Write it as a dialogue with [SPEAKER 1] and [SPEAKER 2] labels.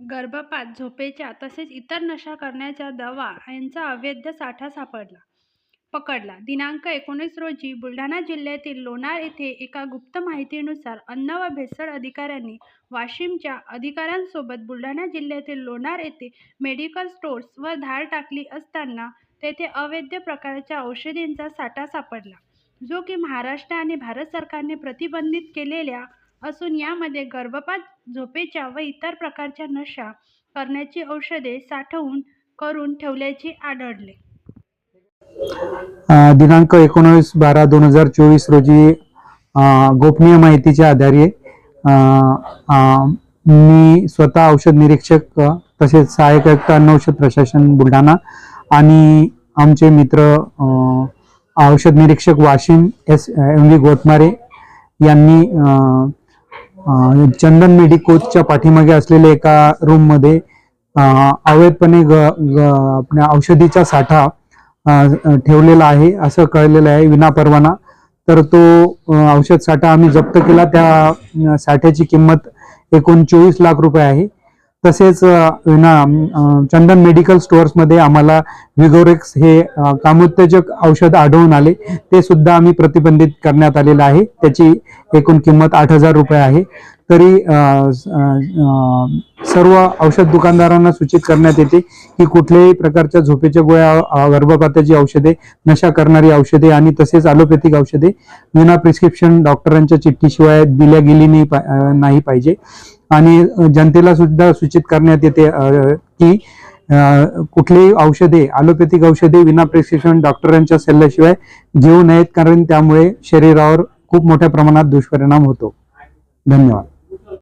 [SPEAKER 1] गर्भपात, झोपेच्या तसेच इतर नशा करण्याच्या दवा यांचा अवैध साठा सापडला पकडला. दिनांक एकोणीस रोजी बुलढाणा जिल्ह्यातील लोणार येथे एका गुप्त माहितीनुसार अन्न व भेसळ अधिकाऱ्यांनी वाशिमच्या अधिकाऱ्यांसोबत बुलढाणा जिल्ह्यातील लोणार येथे मेडिकल स्टोर्सवर धाड टाकली असताना तेथे अवैध प्रकारच्या औषधींचा साठा सापडला, जो की महाराष्ट्र आणि भारत सरकारने प्रतिबंधित केलेल्या असून यामध्ये गर्भपात, झोपेच्या व इतर प्रकारच्या नशा करण्याची औषधे साठवून करून ठेवल्याचे आढळले.
[SPEAKER 2] दिनांक एकोणवीस बारा दोन हजार चोवीस रोजी गोपनीय माहितीच्या आधारे मी स्वतः औषध निरीक्षक तसेच सहाय्यक आयुक्त अन्न औषध प्रशासन बुलढाणा आणि आमचे मित्र औषध निरीक्षक Washim S M V Gotmare यांनी चंदन मेडिकोजच्या पाठीमागे असलेल्या एका रूममध्ये मध्ये अवैधपणे आपल्या औषधीचा साठा ठेवलेला आहे असं कळलेलं आहे विनापरवाना तर तो औषध साठा आम्ही जप्त केला. त्या साठ्याची किंमत एकोण चोवीस लाख रुपये आहे. तसेच विना चंदन मेडिकल स्टोअर्समध्ये आम्हाला विगोरेक्स हे कामोत्तेजक औषध आढळून आले. ते सुद्धा आम्ही प्रतिबंधित करण्यात आलेलं आहे. त्याची एकूण किंमत आठ हजार रुपये आहे. तरी सर्व औषध दुकानदारांना सूचित करण्यात येते की कुठल्याही प्रकारच्या झोपेच्या गोळ्या गर्भपाताची औषधे नशा करणारी औषधे आणि तसेच अलोपॅथिक औषधे विना प्रिस्क्रिप्शन डॉक्टरांच्या चिठ्ठीशिवाय दिल्या गेली नाही नाही पाहिजे. आणि जनतेला सुद्धा सूचित करण्यात येते की कुठलीही औषधे अलोपॅथिक औषधे विना प्रिस्क्रिप्शन डॉक्टरांच्या सल्ल्याशिवाय घेऊ नयेत कारण त्यामुळे शरीरावर खूप मोठ्या प्रमाणात दुष्परिणाम होतो. धन्यवाद.